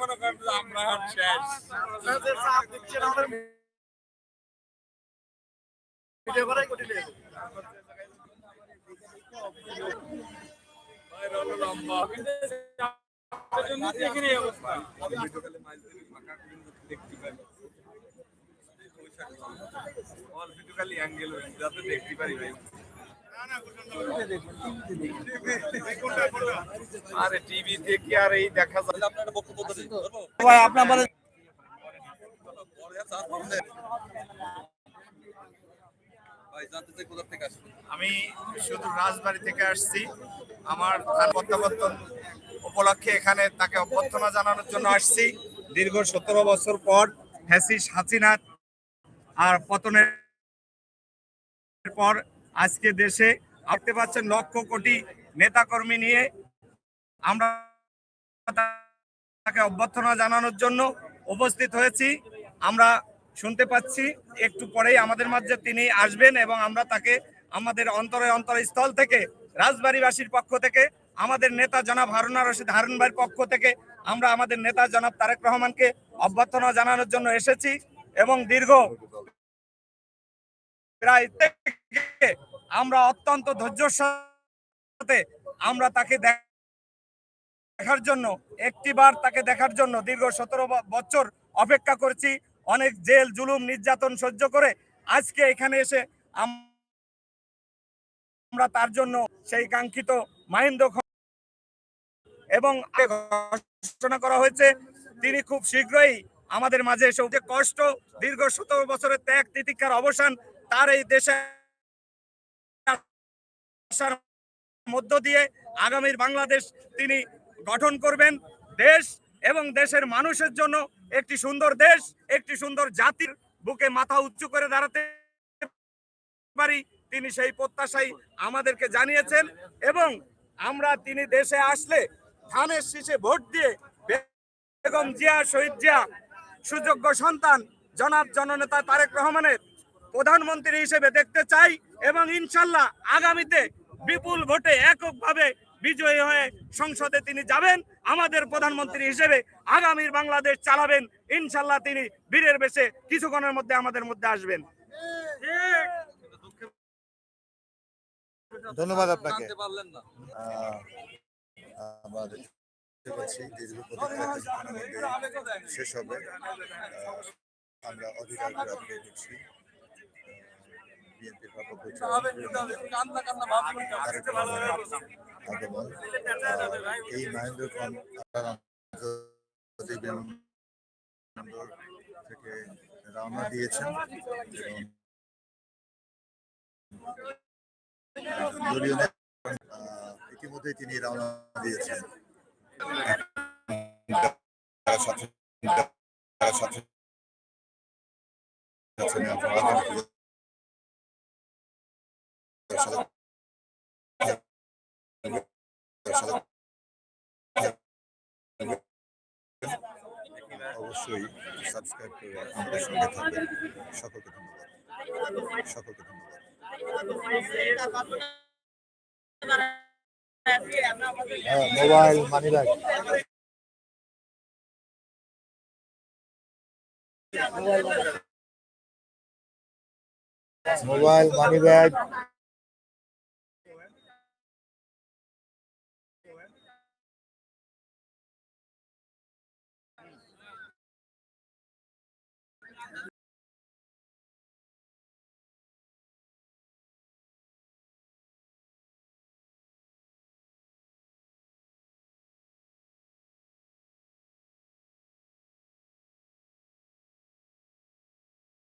করে। আমরা শেষ। ভিডিও করাই কঠিন বাইরে হলো অল অ্যাঙ্গেল যাতে দেখতে পারি ভাই। আরে টিভিতে কি আর এই দেখা যায়? আপনার বক্তব্য ভাই আপনি আমাদের আমি শুধু রাজবাড়ি থেকে আসছি। আমার প্রত্যাবর্তন উপলক্ষে এখানে তাকে অভ্যর্থনা জানানোর জন্য আসছি। দীর্ঘ সতেরো বছর পর হ্যাসিস হাসিনা আর পতনের পর আজকে দেশে আপনি পাচ্ছেন লক্ষ কোটি নেতাকর্মী নিয়ে আমরা তাকে অভ্যর্থনা জানানোর জন্য উপস্থিত হয়েছি। আমরা শুনতে পাচ্ছি, একটু পরেই আমাদের মাঝে তিনি আসবেন এবং আমরা তাকে আমাদের অন্তরে অন্তর স্থল থেকে, রাজবাড়িবাসীর পক্ষ থেকে, আমাদের নেতা জনাব হারুনা রশিদ হারুন ভাইয়ের পক্ষ থেকে আমরা আমাদের নেতা জনাব তারেক রহমানকে অভ্যর্থনা জানানোর জন্য এসেছি এবং দীর্ঘ প্রায় থেকে আমরা অত্যন্ত ধৈর্যের সাথে আমরা তাকে দেখার জন্য, একটিবার তাকে দেখার জন্য দীর্ঘ সতেরো বছর অপেক্ষা করছি। অনেক জেল, জুলুম, নির্যাতন সহ্য করে আজকে এখানে এসে আমরা তার জন্য সেই কাঙ্ক্ষিত মাহিন্দ খ- এবং ঘোষণা করা হয়েছে, তিনি খুব শীঘ্রই আমাদের মাঝে এসে কষ্ট, দীর্ঘ সতেরো বছরের ত্যাগ তিতিক্ষার অবসান তার এই দেশে আসার মধ্য দিয়ে আগামীর বাংলাদেশ তিনি গঠন করবেন। দেশ এবং দেশের মানুষের জন্য একটি সুন্দর দেশ, একটি সুন্দর জাতির বুকে মাথা উঁচু করে দাঁড়াতে পারি তিনি সেই প্রত্যাশাই আমাদেরকে জানিয়েছেন এবং আমরা তিনি দেশে আসলে ধানের শীষে ভোট দিয়ে বেগম জিয়া শহীদ জিয়া, সুযোগ্য সন্তান জনাব জননেতা তারেক রহমানের প্রধানমন্ত্রী হিসেবে দেখতে চাই এবং ইনশাল্লাহ আগামীতে বিপুল ভোটে এককভাবে বিজয়ী হয়ে সংসদে তিনি যাবেন আমাদের প্রধানমন্ত্রী হিসেবে আগামীর বাংলাদেশ চালাবেন ইনশাল্লাহ তিনি বীরের বেশে কিছুক্ষণের মধ্যে আমাদের মধ্যে আসবেন। ধন্যবাদ আপনাকে। আবার দীর্ঘ শেষ হবে। আমরা অধিকার বিএনপির আগমন আহ, এই মহেন্দ্র থেকে রওনা দিয়েছেন। দলীয় ইতিমধ্যেই তিনি রওনা দিয়েছেন। সাথে সাথে অবশ্যই সাবস্ক্রাইব করে আমাদের সঙ্গে থাকবেন। সকলকে ধন্যবাদ। সকলকে ধন্যবাদ। Mobile money bag mobile money bag